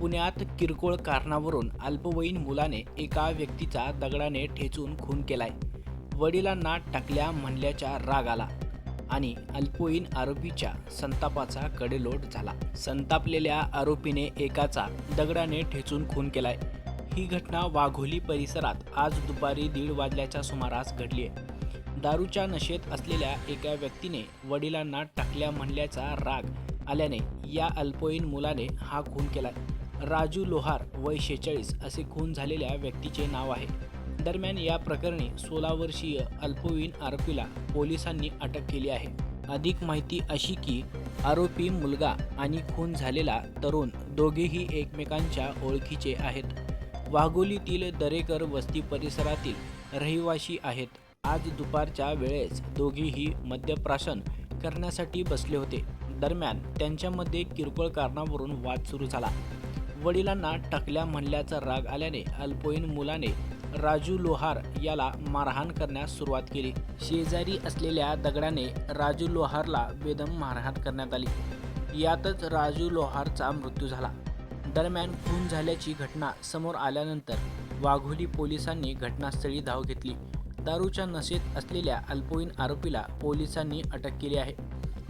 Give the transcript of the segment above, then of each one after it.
पुण्यात किरकोळ कारणावरून अल्पवयीन मुलाने एका व्यक्तीचा दगडाने ठेचून खून केलाय. वडिलांना टाकल्या म्हणल्याचा राग आला आणि अल्पवयीन आरोपीच्या संतापाचा कडेलोट झाला. संतापलेल्या आरोपीने एकाचा दगडाने ठेचून खून केलाय. ही घटना वाघोली परिसरात आज दुपारी दीड वाजल्याच्या सुमारास घडली आहे दारूच्या नशेत असलेल्या एका व्यक्तीने वडिलांना टाकल्या म्हणल्याचा राग आल्याने या अल्पवयीन मुलाने हा खून केलाय. राजू लोहार वय शेहेचाळीस असे खून झालेल्या व्यक्तीचे नाव आहे. दरम्यान या प्रकरणी सोळा वर्षीय अल्पवयीन आरोपीला पोलिसांनी अटक केली आहे. अधिक माहिती अशी की आरोपी मुलगा आणि खून झालेला तरुण दोघेही एकमेकांच्या ओळखीचे आहेत. वाघोलीतील दरेकर वस्ती परिसरातील रहिवाशी आहेत. आज दुपारच्या वेळेस दोघेही मद्यप्राशन करण्यासाठी बसले होते. दरम्यान त्यांच्यामध्ये किरकोळ कारणावरून वाद सुरू झाला. वडिलांना टकल्या म्हणल्याचा राग आल्याने अल्पवयीन मुलाने राजू लोहार याला मारहाण करण्यास सुरुवात केली. शेजारी असलेल्या दगडाने राजू लोहारला बेदम मारहाण करण्यात आली. यातच राजू लोहारचा मृत्यू झाला. दरम्यान खून झाल्याची घटना समोर आल्यानंतर वाघोली पोलिसांनी घटनास्थळी धाव घेतली. दारूच्या नशेत असलेल्या अल्पवयीन आरोपीला पोलिसांनी अटक केली आहे.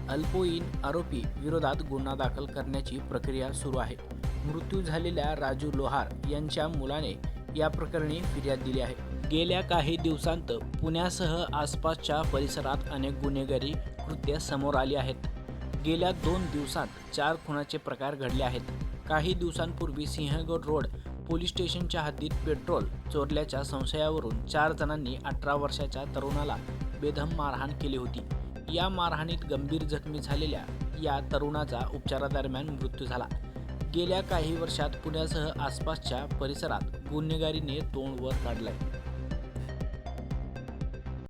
अल्पवयीन आरोपी विरोधात गुन्हा दाखल करण्याची प्रक्रिया सुरू आहे. मृत्यू झालेल्या राजू लोहार यांच्या मुलाने या प्रकरणी फिर्याद दिली आहे. गेल्या काही दिवसांत पुण्यासह आसपासच्या परिसरात अनेक गुन्हेगारी कृत्य समोर आली आहेत. गेल्या दोन दिवसात चार खुनाचे प्रकार घडले आहेत. काही दिवसांपूर्वी सिंहगड रोड पोलीस स्टेशनच्या हद्दीत पेट्रोल चोरल्याच्या संशयावरून चार जणांनी अठरा वर्षाच्या तरुणाला बेदम मारहाण केली होती. या मारहाणीत गंभीर जखमी झालेल्या या तरुणाचा उपचारादरम्यान मृत्यू झाला. गेल्या काही वर्षात पुण्यासह आसपासच्या परिसरात गुन्हेगारीने तोंड वर काढलंय